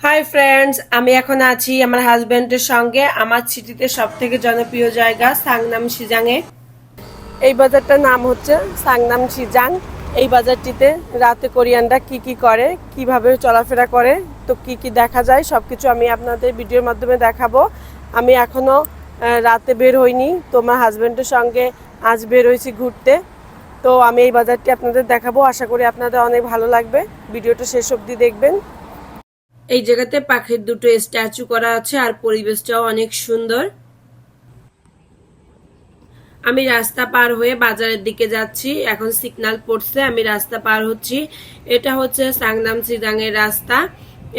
Hi friends আমি এখন আছি আমার হাজবেন্ডের সঙ্গে। আমার সিটিতে সব থেকে জনপ্রিয় জায়গা সাংনাম সিজাংয়ে এই বাজারটার নাম হচ্ছে সাংনাম সিজাং এই বাজারটিতে রাতে কোরিয়ানরা কি কি করে কীভাবে চলাফেরা করে তো কি কি দেখা যায় সব কিছু আমি আপনাদের ভিডিওর মাধ্যমে দেখাবো। আমি এখনও আহ, রাতে বের হইনি। তো আমার হাজবেন্ডের সঙ্গে আজ বের হয়েছি ঘুরতে। তো আমি এই বাজারটি আপনাদের দেখাবো। আশা করি আপনাদের অনেক ভালো লাগবে। ভিডিওটা শেষ অবধি দেখবেন। এই জায়গাতে পাখির দুটো স্ট্যাচু করা আছে আর পরিবেশটাও অনেক সুন্দর। আমি রাস্তা পার হয়ে বাজারের দিকে যাচ্ছি, এখন সিগন্যাল পড়ছে, আমি রাস্তা পার হচ্ছি। এটা হচ্ছে সাংনাম এর রাস্তা,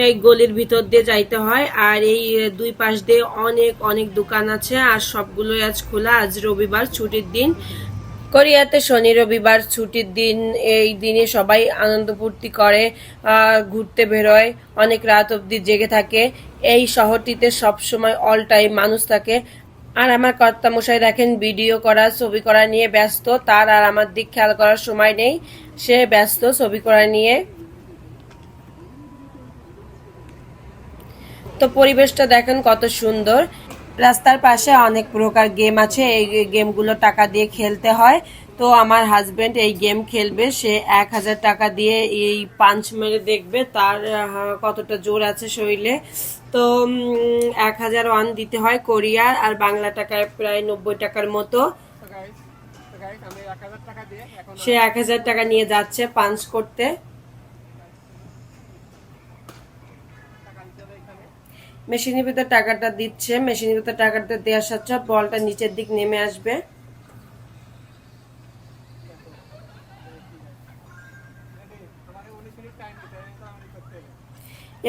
এই গলির ভিতর দিয়ে যাইতে হয়, আর এই দুই পাশ দিয়ে অনেক অনেক দোকান আছে, আর সবগুলোই আজ খোলা, আজ রবিবার ছুটির দিন। কোরিয়াতে শনি রবিবার ছুটির দিন, এই দিনে সবাই আনন্দ ফুর্তি করে ঘুরতে বেরোয়, অনেক রাত অবধি জেগে থাকে। এই শহরটিতে সবসময় অল টাইম মানুষ থাকে। আর আমার কর্তামশাই দেখেন ভিডিও করা, ছবি করা নিয়ে ব্যস্ত, তার আর আমার দিক খেয়াল করার সময় নেই। সে ব্যস্ত ছবি করা নিয়ে। তো পরিবেশটা দেখেন কত সুন্দর। রাস্তার পাশে অনেক প্রকার গেম আছে এই গেমগুলো টাকা দিয়ে খেলতে হয়। তো আমার হাজবেন্ড এই গেম খেলবে সে এক হাজার টাকা দিয়ে এই পাঞ্চ মেরে দেখবে তার কতটা জোর আছে শরীরে। তো এক হাজার ওয়ান দিতে হয় কোরিয়ার আর বাংলা টাকায় প্রায় নব্বই টাকার মতো। সে এক হাজার টাকা নিয়ে যাচ্ছে পাঞ্চ করতে টাকা দিতে হবে এখানে মেশিনের ভিতর টাকাটা দিচ্ছে, মেশিনের ভিতর টাকাটা দেওয়ার সাথে বলটা নিচের দিক নেমে আসবে।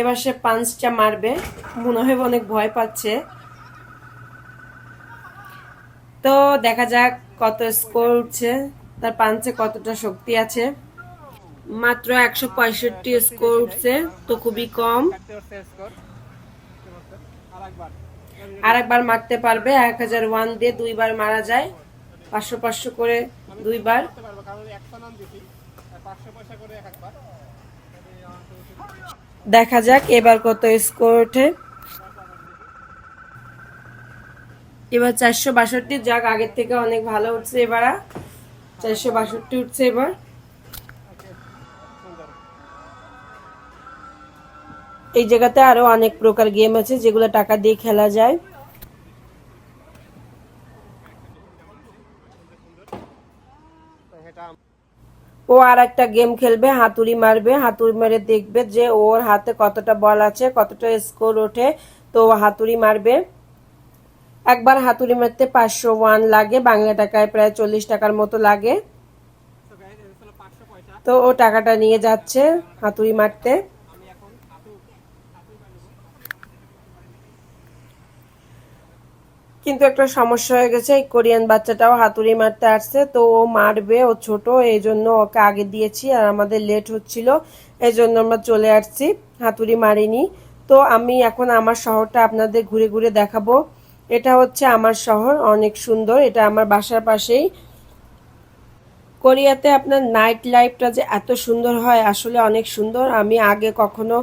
এবার সে পাঞ্চটা মারবে, মনে হয় অনেক ভয় পাচ্ছে। তো দেখা যাক কত স্কোর উঠছে, তার পাঞ্চে কতটা শক্তি আছে। মাত্র একশো পঁয়ষট্টি স্কোর উঠছে, তো খুবই কম। কাটতে হচ্ছে স্কোর আর একবার মারতে পারবে এক হাজার ওয়ান দিয়ে দুইবার মারা যায়। পাঁচশো পাঁচশো করে দুইবার। দেখা যাক এবার কত স্কোর ওঠে। এবার চারশো বাষট্টি যাক আগের থেকে অনেক ভালো উঠছে এবার চারশো বাষট্টি উঠছে এবার। এই জায়গাতে আরও অনেক প্রকার গেম আছে যেগুলো টাকা দিয়ে খেলা যায়। ও আর একটা গেম খেলবে, হাতুড়ি মারবে, হাতুড়ি মেরে দেখবে যে ওর হাতে কতটা বল আছে, কতটা স্কোর ওঠে, তো হাতুড়ি মারবে। একবার হাতুড়ি মারতে পাঁচশো ওয়ান লাগে, বাংলা টাকায় প্রায় চল্লিশ টাকার মতো লাগে। তো ও টাকাটা নিয়ে যাচ্ছে হাতুড়ি মারতে আমি এখন হাতু কিন্তু একটা সমস্যা হয়ে গেছে। এই কোরিয়ান বাচ্চাটাও হাতুড়ি মারতে আসছে। তো ও মারবে, ও ছোট, এই জন্য ওকে আগে দিয়েছি আর আমাদের লেট হচ্ছিল। এই জন্য আমরা চলে আসছি, হাতুড়ি মারিনি। তো আমি এখন আমার শহরটা আপনাদের ঘুরে ঘুরে দেখাবো। এটা হচ্ছে আমার শহর, অনেক সুন্দর। এটা আমার বাসার পাশেই। কোরিয়াতে আপনার নাইট লাইফটা যে এত সুন্দর হয়, আসলে অনেক সুন্দর। আমি আগে কখনো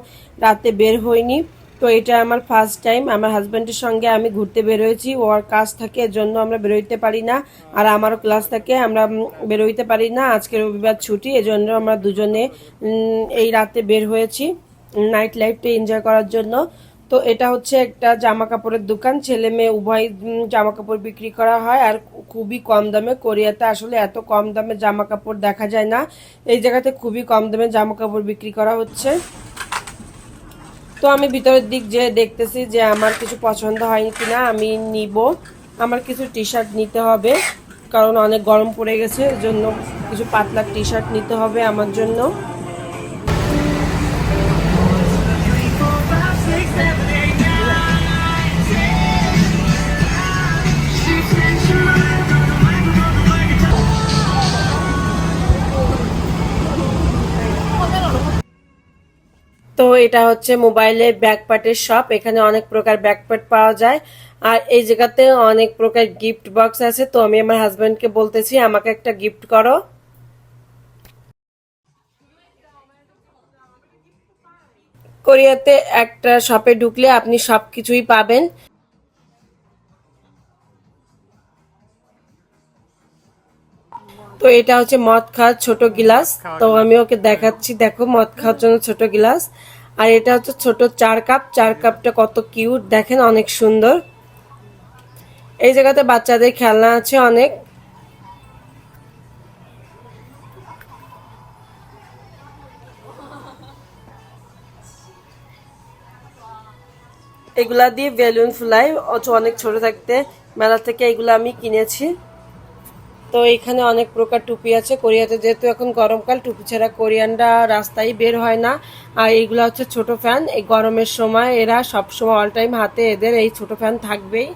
রাতে বের হইনি। তো এটা আমার ফার্স্ট টাইম আমার হাজব্যান্ডের সঙ্গে আমি ঘুরতে বের হয়েছি ওর কাজ থাকে এর জন্য আমরা বেরোইতে পারি না। আর আমারও ক্লাস থাকে, আমরা বেরোইতে পারি না। আজকে রবিবার ছুটি, এজন্য আমরা দুজনে এই রাতে বের হয়েছি নাইট লাইফটা এনজয় করার জন্য। তো এটা হচ্ছে একটা জামা কাপড়ের দোকান, ছেলে মেয়ে উভয় জামা কাপড় বিক্রি করা হয়। আর খুবই কম দামে, কোরিয়াতে আসলে এত কম দামে জামা কাপড় দেখা যায় না। এই জায়গাতে খুবই কম দামে জামা কাপড় বিক্রি করা হচ্ছে। তো আমি ভিতরের দিক যে দেখতেছি যে আমার কিছু পছন্দ হয়নি কিনা, আমি নিব। আমার কিছু টি শার্ট নিতে হবে, কারণ অনেক গরম পড়ে গেছে জন্য কিছু পাতলা টি শার্ট নিতে হবে আমার জন্য। তো এটা হচ্ছে মোবাইলের ব্যাকপার্টের শপ, এখানে অনেক প্রকার ব্যাকপার্ট পাওয়া যায়। আর এই জায়গাতে অনেক প্রকার গিফট বক্স আছে, তো আমি আমার হাজব্যান্ডকে বলতেছি, আমাকে একটা গিফট করো। কোরিয়াতে একটা শপে ঢুকলে আপনি সব কিছুই পাবেন। তো এটা হচ্ছে মদ খাওয়ার ছোট গিলাস। তো আমি ওকে দেখাচ্ছি দেখো মদ খাওয়ার জন্য ছোট গিলাস। আর এটা হচ্ছে ছোট চার কাপ। চার কাপটা কত কিউট দেখেন অনেক সুন্দর। এই জায়গাতে বাচ্চাদের খেলনা আছে অনেক। এগুলা দিয়ে বেলুন ফুলাই অনেক ছোট থাকতে মেলা থেকে এগুলো আমি কিনেছি। তো এখানে অনেক প্রকার টুপি আছে। কোরিয়াতে যেহেতু এখন গরমকাল, টুপি ছাড়া কোরিয়ানরা রাস্তায় বের হয় না। আর এইগুলো হচ্ছে ছোট ফ্যান এই গরমের সময় এরা সব সময় অল টাইম হাতে এদের এই ছোট ফ্যান থাকবেই।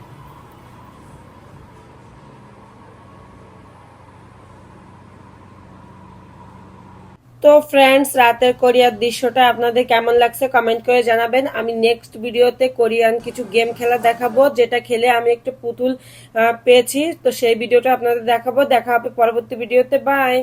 তো ফ্রেন্ডস রাতের কোরিয়ার দৃশ্যটা আপনাদের কেমন লাগছে কমেন্ট করে জানাবেন। আমি নেক্সট ভিডিওতে কোরিয়ান কিছু গেম খেলা দেখাবো, যেটা খেলে আমি একটু পুতুল পেয়েছি। তো সেই ভিডিওটা আপনাদের দেখাবো। দেখা হবে পরবর্তী ভিডিওতে বাই